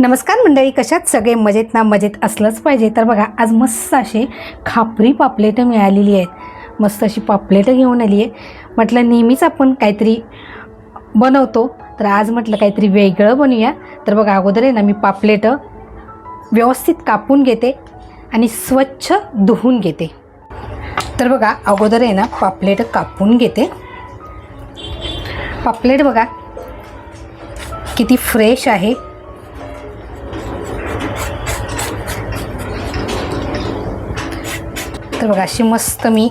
नमस्कार मंडळी कशात सगळे मजेत ना मजेत असलंच पाहिजे. तर बघा आज मस्त अशी खापरी पापलेटं मिळालेली आहेत. मस्त अशी पापलेटं घेऊन आली आहे म्हटलं नेहमीच आपण काहीतरी बनवतो. तर आज म्हटलं काहीतरी वेगळं बनवूया. तर बघा अगोदर आहे ना मी पापलेटं व्यवस्थित कापून घेते आणि स्वच्छ धुवून घेते. तर बघा अगोदर आहे ना पापलेटं कापून घेते. पापलेट बघा किती फ्रेश आहे. तर बघा अशी मस्त मी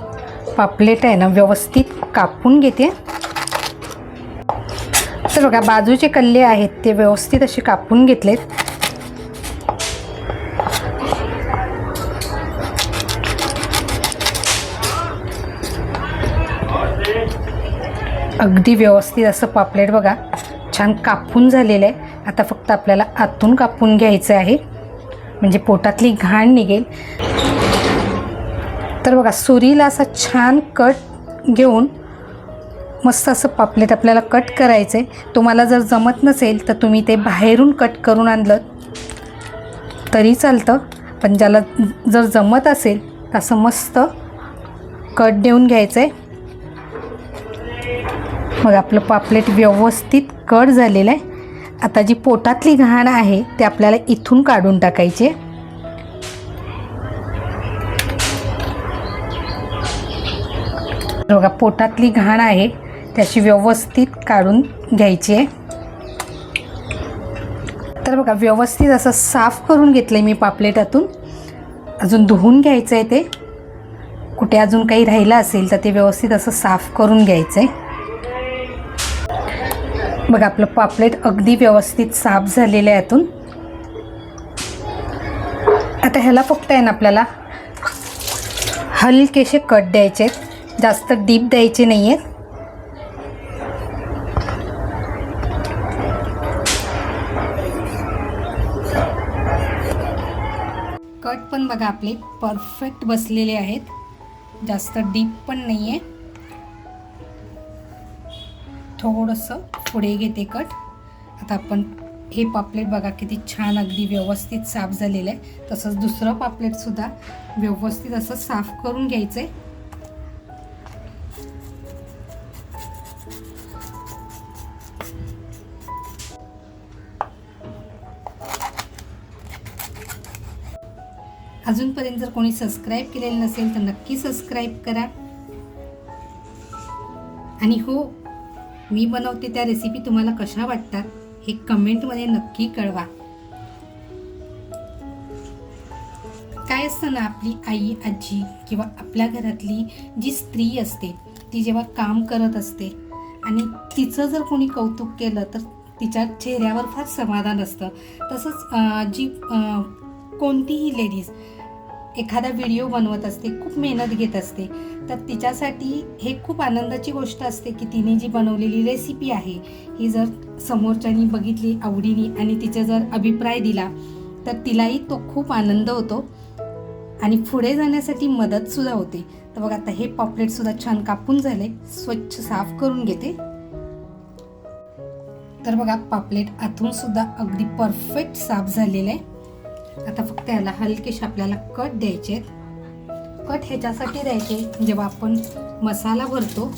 पापलेट आहे ना व्यवस्थित कापून घेते. तर बघा बाजूचे कल्ले आहेत ते व्यवस्थित असे कापून घेतलेत. अगदी व्यवस्थित असं पापलेट बघा छान कापून झालेलं आहे. आता फक्त आपल्याला आतून कापून घ्यायचं आहे. म्हणजे पोटातली घाण निघेल. तर बघा सुरीला असा छान कट घेऊन मस्त असं पापलेट आपल्याला कट करायचं आहे तुम्हाला जर जमत नसेल तर तुम्ही ते बाहेरून कट करून आणलं तरी चालतं. पण ज्याला जर जमत असेल तर असं मस्त कट देऊन घ्यायचं आहे मग आपलं पापलेट व्यवस्थित कट झालेलं आहे. आता जी पोटातली घाण आहे ते आपल्याला इथून काढून टाकायची आहे. बघा पोटातली घाण आहे. त्याची व्यवस्थित काढून घ्यायची आहे. तर बघा व्यवस्थित असं साफ करून घेतलं आहे मी पापलेटातून. अजून धुवून घ्यायचं आहे ते. कुठे अजून काही राहिलं असेल तर ते व्यवस्थित असं साफ करून घ्यायचं आहे बघा आपलं पापलेट अगदी व्यवस्थित साफ झालेलं आहे यातून आता ह्याला फक्त आहे ना आपल्याला हलकेसे कट द्यायचे आहेत जास्त डीप द्यायचे नाही आहेत कट पण बघा आपले परफेक्ट बसलेले आहेत. जास्त डीप पण नाही आहे थोडंसं पुढे घेते कट. आता आपण हे पापलेट बघा किती छान अगदी व्यवस्थित साफ झालेलं आहे. तसंच दुसरं पापलेटसुद्धा व्यवस्थित असं साफ करून घ्यायचं आहे अजूनपर्यंत जर कोणी सबस्क्राईब केलेलं नसेल तर नक्की सबस्क्राईब करा. आणि हो मी बनवते त्या रेसिपी तुम्हाला कशा वाटतात हे कमेंटमध्ये नक्की कळवा. काय असतं ना आपली आई आजी किंवा आपल्या घरातली जी स्त्री असते ती जेव्हा काम करत असते आणि तिचं जर कोणी कौतुक केलं तर तिच्या चेहऱ्यावर फार समाधान असतं. तसंच जी कोणतीही लेडीज एखादा व्हिडिओ बनवत असते खूप मेहनत घेत असते तर तिच्यासाठी हे खूप आनंदाची गोष्ट असते की तिने जी बनवलेली रेसिपी आहे ही जर समोरच्यानी बघितली आवडीने आणि तिचा जर अभिप्राय दिला तर तिलाही तो खूप आनंद होतो आणि पुढे जाण्यासाठी मदतसुद्धा होते. तर बघा आता हे पॉपलेटसुद्धा छान कापून झाले स्वच्छ साफ करून घेते. तर बघा पापलेट आतूनसुद्धा अगदी परफेक्ट साफ झालेलं आहे. आता फक्त याला हलकेश आपल्याला कट द्यायचे आहेत. कट ह्याच्यासाठी द्यायचे जेव्हा आपण मसाला भरतो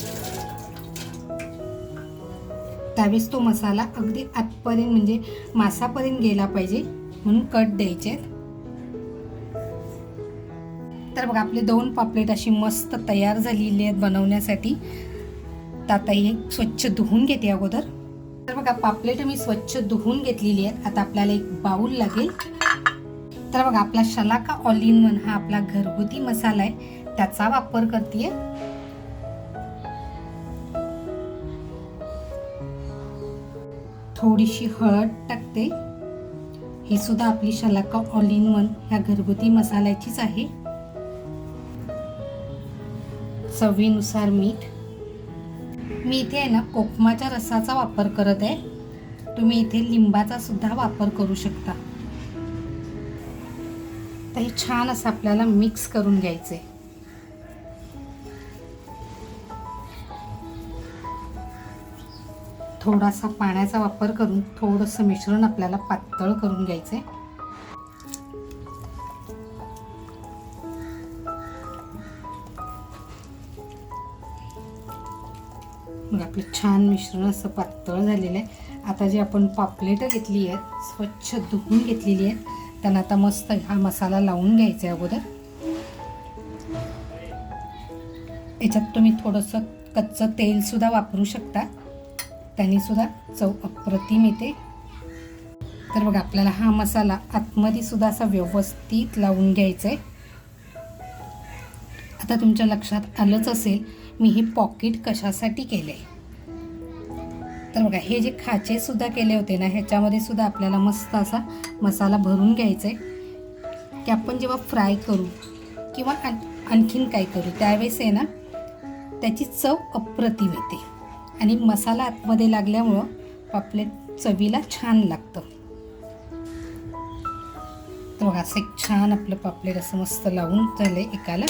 त्यावेळेस तो मसाला अगदी आतपर्यंत म्हणजे मासापर्यंत गेला पाहिजे म्हणून कट द्यायचे आहेत. तर बघा आपले दोन पापलेट अशी मस्त तयार झालेली आहेत बनवण्यासाठी. तर आता हे स्वच्छ धुवून घेते अगोदर. तर बघा पापलेट मी स्वच्छ धुवून घेतलेली आहेत. आता आपल्याला एक बाऊल लागेल. तर बघा आपला शलाका ऑल इन वन हा आपला घरगुती मसाला आहे. त्याचा वापर करते थोडीशी हळद टाकते. ही सुद्धा आपली शलाका ऑल इन वन ह्या घरगुती मसाल्याचीच आहे. चवीनुसार मीठ. मी इथे आहे ना कोकमाच्या रसाचा वापर करत आहे. तुम्ही इथे लिंबाचा सुद्धा वापर करू शकता. आता हे छान असं आपल्याला मिक्स करून घ्यायचं आहे थोडासा पाण्याचा वापर करून थोडंसं मिश्रण आपल्याला पातळ करून घ्यायचं आहे मग आपलं छान मिश्रण असं पातळ झालेलं आहे. आता जी आपण पापलेटं घेतली आहेत स्वच्छ धुवून घेतलेली आहेत त्यांना आता मस्त हा मसाला लावून घ्यायचा आहे अगोदर. याच्यात तुम्ही थोडंसं कच्चं तेलसुद्धा वापरू शकता. त्यानीसुद्धा चव अप्रतिम येते. तर बघा आपल्याला हा मसाला आतमध्ये सुद्धा असा व्यवस्थित लावून घ्यायचा आहे आता तुमच्या लक्षात आलंच असेल मी हे पॉकेट कशासाठी केलं आहे तर बघा हे जे खाचे सुद्धा केले होते ना ह्याच्यामध्ये सुद्धा आपल्याला मस्त असा मसाला भरून घ्यायचा आहे की आपण जेव्हा फ्राय करू किंवा आण- आणखीन काय करू त्यावेळेस आहे ना त्याची चव अप्रतिम येते. आणि मसाला आतमध्ये लागल्यामुळं पापलेट चवीला छान लागतं. तर बघा असं एक छान आपलं पापलेट असं मस्त लावून झालं एकाला.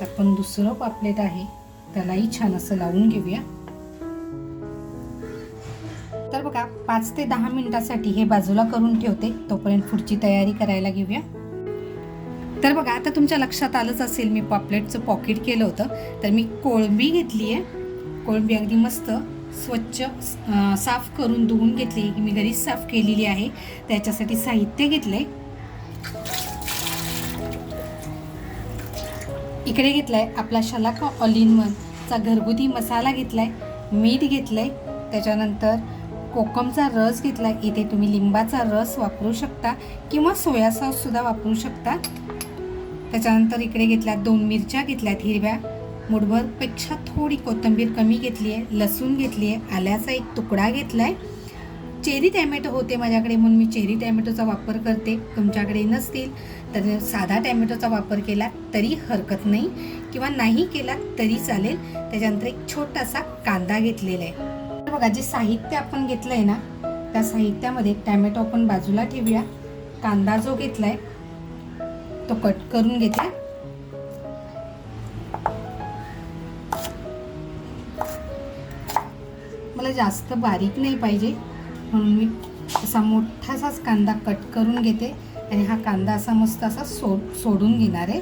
तर आपण दुसरं पापलेट आहे. त्यालाही छान असं लावून घेऊया. तर बघा पाच ते दहा मिनिटासाठी हे बाजूला करून ठेवते. तोपर्यंत पुढची तयारी करायला घेऊया. तर बघा आता तुमच्या लक्षात आलंच असेल मी पॉपलेटचं पॉकेट केलं होतं. तर मी कोळंबी घेतली आहे. कोळंबी अगदी मस्त स्वच्छ साफ करून धुवून घेतली. ही मी घरीच साफ केलेली आहे. त्याच्यासाठी साहित्य घेतलं आहे इकडे घेतलाय आपला शलाका ऑल इन वनचा घरगुती मसाला घेतलाय मीठ घेतलंय त्याच्यानंतर कोकमचा रस घेतलाय. इथे तुम्ही लिंबाचा रस वापरू शकता किंवा सोया सॉस सुद्धा वापरू शकता. त्याच्यानंतर इकडे घेतल्या दोन मिरच्या घेतल्यात हिरव्या. मुठभरपेक्षा थोडी कोथिंबीर कमी घेतली आहे लसूण घेतली आहे आल्याचा एक तुकडा घेतला आहे चेरी टॅमॅटो होते माझ्याकडे म्हणून मी चेरी टॅमॅटोचा वापर करते. तुमच्याकडे नसतील तर साधा टॅमॅटोचा वापर केला तरी हरकत नाही किंवा नाही केला तरी चालेल. त्याच्यानंतर एक छोटासा कांदा घेतलेला आहे. तर बघा जे साहित्य आपण घेतलं आहे ना त्या साहित्यामध्ये टॅमॅटो आपण बाजूला ठेवूया. कांदा जो घेतला आहे तो कट करून घेतला मला जास्त बारीक नाही पाहिजे. म्हणून मी असा मोठासाच कांदा कट करून घेते आणि हा कांदा असा मस्त असा सोड सोडून घेणार आहे.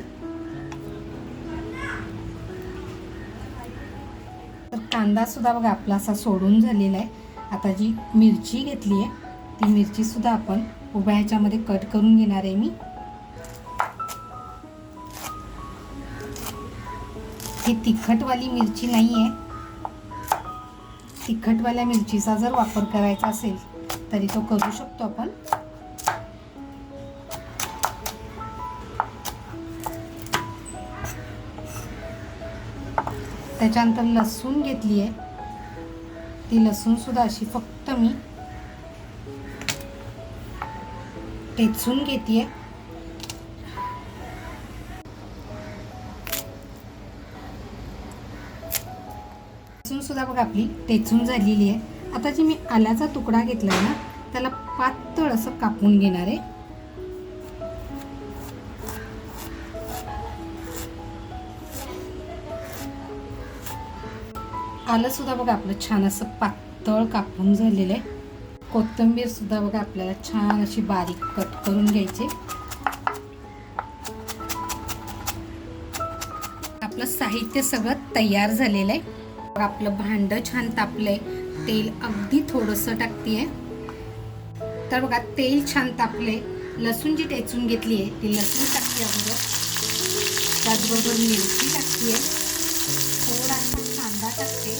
तर कांदासुद्धा बघा आपला असा सोडून झालेला आहे. आता जी मिरची घेतली आहे ती मिरचीसुद्धा आपण उभ्या ह्याच्यामध्ये कट करून घेणार आहे मी. ही तिखटवाली मिरची नाही आहे तिखटवाल्या मिरचीचा जर वापर करायचा असेल तरी तो करू शकतो आपण. त्याच्यानंतर लसूण घेतली आहे ती लसूण सुद्धा अशी फक्त मी टेचून घेते आहे सुद्धा बघा आपली टेचून झालेली आहे. आता जी मी आल्याचा तुकडा घेतलाय ना त्याला पातळ असं कापून घेणार आहे. आलं सुद्धा बघा आपलं छान असं पातळ कापून झालेलं आहे. कोथिंबीर सुद्धा बघा आपल्याला छान अशी बारीक कट करून घ्यायची. आपलं साहित्य सगळं तयार झालेलं आहे. आपलं भांडं छान तापलंय. तेल अगदी थोडंसं टाकतीये. तर बघा तेल छान तापले लसूण जी टेचून घेतली आहे ती लसूण टाकते अगोदर. त्याचबरोबर मिरची टाकते थोडासा कांदा टाकते.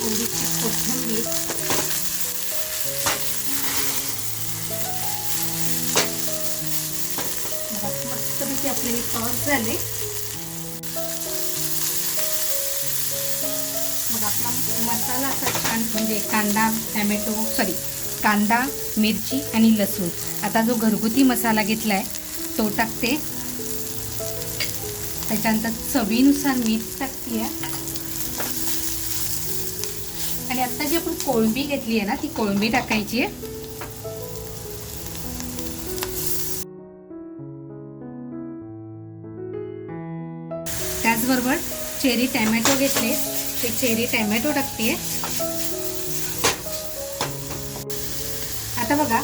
थोडीशी कोथिंबीर. टॉस झाले. मग आपला मसाला असा छान म्हणजे कांदा टॅमॅटो सॉरी कांदा मिरची आणि लसूण. आता जो घरगुती मसाला घेतला आहे तो टाकते. त्याच्यानंतर चवीनुसार मीठ टाकते. आणि आत्ता जी आपण कोळंबी घेतली आहे ना ती कोळंबी टाकायची आहे. चेरी टॅमॅटो घेतले ते चेरी टॅमॅटो टाकते आता बघा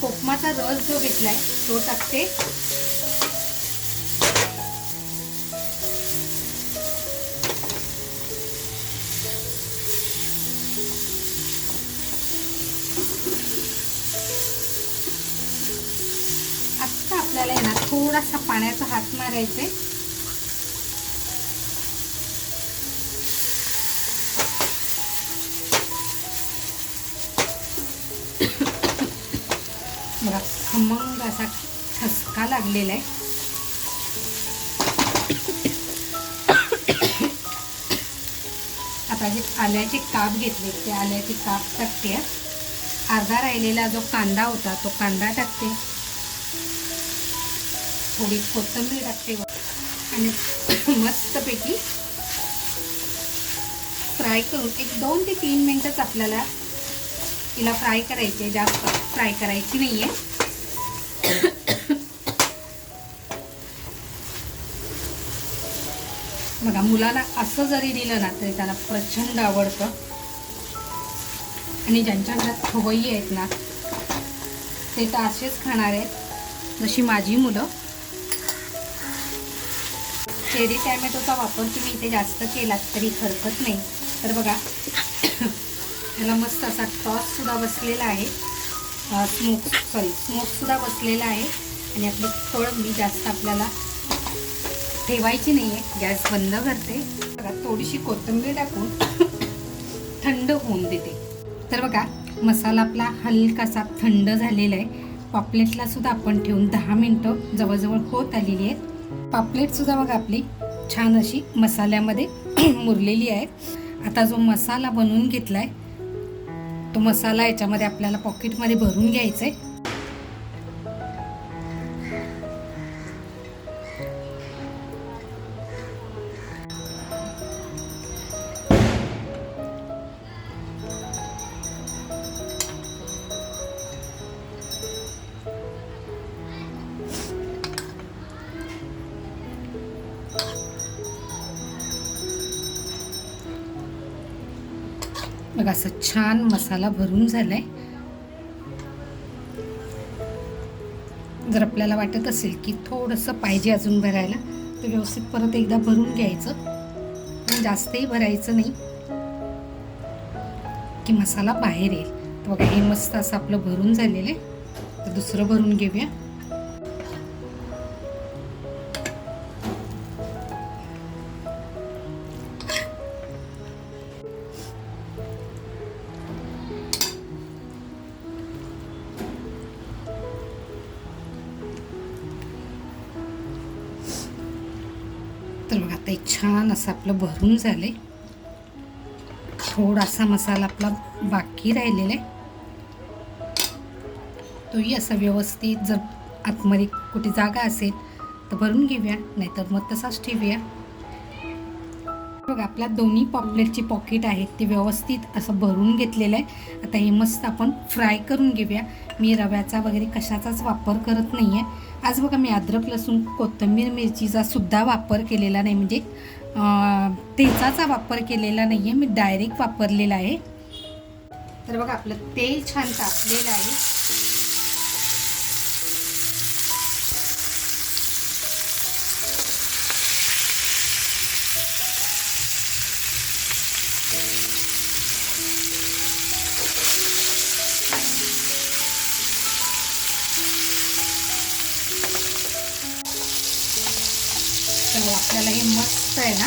कोकमाचा रस जो घेतलाय तो टाकते. आत्ता आपल्याला आहे ना थोडासा पाण्याचा हात मारायचा आहे लागलेला आहे. आता जे आल्याचे काप घेतले ते आल्याचे काप टाकते. अर्धा राहिलेला जो कांदा होता तो कांदा टाकते. थोडी कोथंबीर टाकते. आणि मस्तपैकी फ्राय करून एक दोन ते तीन मिनटंच आपल्याला तिला फ्राय करायची आहे. जास्त फ्राय करायची नाही आहे बघा मुलाला असं जरी दिलं ना तरी त्याला प्रचंड आवडतं. आणि ज्यांच्या घरात खवय्ये आहेत ना ते तर असेच खाणार आहेत. जशी माझी मुलं. चेरी टॅमॅटोचा वापर तुम्ही इथे जास्त केलात तरी हरकत नाही. तर बघा त्याला मस्त असा टॉससुद्धा बसलेला आहे. स्मोक सॉरी स्मोकसुद्धा बसलेला आहे. आणि आपली मी जास्त आपल्याला ठेवायची नाही आहे गॅस बंद करते. बघा थोडीशी कोथिंबीर टाकून थंड होऊन देते. तर बघा मसाला आपला हलकासा थंड झालेला आहे. पापलेटला सुद्धा आपण ठेवून दहा मिनटं जवळजवळ होत आलेली आहेत. पापलेटसुद्धा बघा आपली छान अशी मसाल्यामध्ये मुरलेली आहे आता जो मसाला बनवून घेतला आहे तो मसाला याच्यामध्ये आपल्याला पॉकेटमध्ये भरून घ्यायचा आहे बघा असं छान मसाला भरून झालाय. जर आपल्याला वाटत असेल की थोडंसं पाहिजे अजून भरायला तर व्यवस्थित परत एकदा भरून घ्यायचं. पण जास्तही भरायचं नाही की मसाला बाहेर येईल. तर बघा हे मस्त असं आपलं भरून झालेलं आहे. तर दुसरं भरून घेऊया. तर मग आता एक छान असं आपलं भरून झालं आहे थोडासा मसाला आपला बाकी राहिलेला आहे. तोही असा व्यवस्थित जर आतमध्ये कुठे जागा असेल तर भरून घेऊया नाहीतर मग तसाच ठेवूया. बघा आपल्या दोन्ही पॉपलेटची पॉकेट आहेत ते व्यवस्थित असं भरून घेतलेलं आहे. आता हे मस्त आपण फ्राय करून घेऊया. मी रव्याचा वगैरे कशाचाच वापर करत नाही आहे आज बघा मी अद्रक लसूण कोथिंबीर मिरचीचा सुद्धा वापर केलेला नाही. म्हणजे तेचाचा वापर केलेला नाही आहे मी डायरेक्ट वापरलेला आहे. तर बघा आपलं तेल छान तापलेलं आहे. तर आपल्याला हे मस्त आहे ना?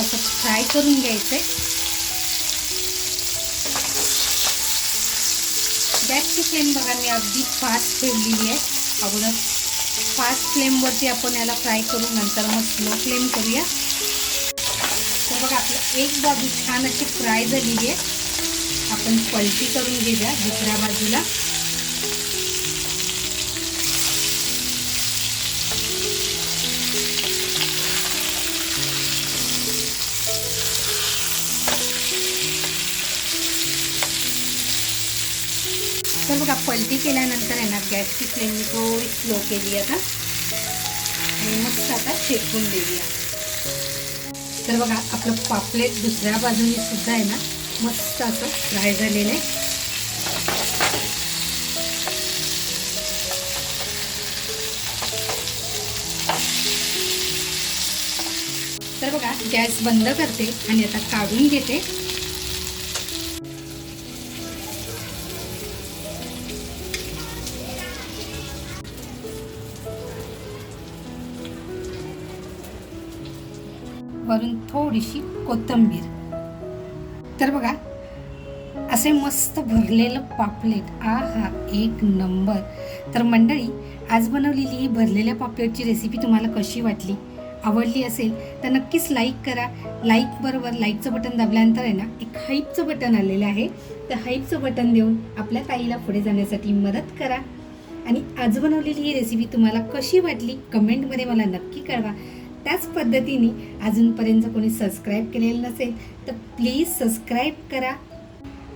असं फ्राय करून घ्यायचं गॅसची फ्लेम बघा मी अगदी फास्ट ठेवलेली आहे. अगोदर फास्ट फ्लेमवरती आपण याला फ्राय करून नंतर मग स्लो फ्लेम करूया. तर बघा आपलं एक बाजू छान अशी फ्राय झालेली आहे. आपण पलटी करून घेऊया दुसऱ्या बाजूला. केल्यानंतर आहे ना गॅसची फ्लेम मी थोडी स्लो केली आता. आणि मस्त आता शेकून देऊया. तर बघा आपलं पापलेट दुसऱ्या बाजूने सुद्धा आहे ना मस्त असं फ्राय झालेलं आहे. तर बघा गॅस बंद करते आणि आता काढून घेते. थोडीशी कोथिंबीर. तर बघा असे मस्त भरलेलं पापलेट. आ हा एक नंबर. तर मंडळी आज बनवलेली ही भरलेल्या पापलेटची रेसिपी तुम्हाला कशी वाटली? आवडली असेल तर नक्कीच लाईक करा. लाईक बरोबर लाईकचं बटन दाबल्यानंतर आहे ना एक हाईपचं बटन आलेलं आहे. तर हाईपचं बटन देऊन आपल्या ताईला पुढे जाण्यासाठी मदत करा. आणि आज बनवलेली ही रेसिपी तुम्हाला कशी वाटली? कमेंटमध्ये मला नक्की कळवा. त्याच पद्धतीने अजूनपर्यंत कोणी सबस्क्राईब केलेलं नसेल तर प्लीज सबस्क्राईब करा.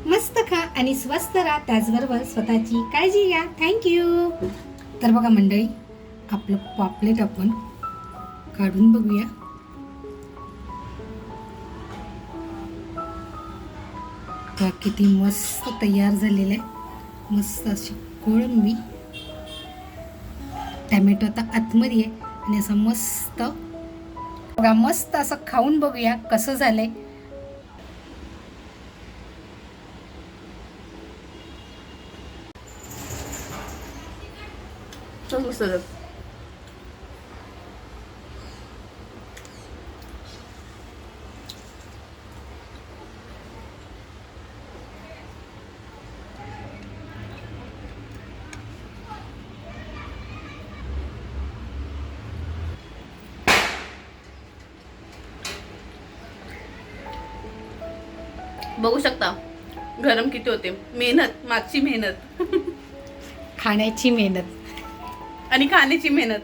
मस्त खा आणि स्वस्त राहा त्याचबरोबर स्वतःची काळजी घ्या. थँक्यू तर बघा मंडळी आपलं पॉपलेट आपण काढून बघूया. का किती मस्त तयार झालेलं आहे. मस्त अशी कोळंबी. टॅमॅटो आता आतमध्ये आहे आणि असं मस्त बघा मस्त असं खाऊन बघूया कसं झालंय. चल बघू शकता. गरम किती होते. मेहनत मागची मेहनत. खाण्याची मेहनत. आणि खाण्याची मेहनत.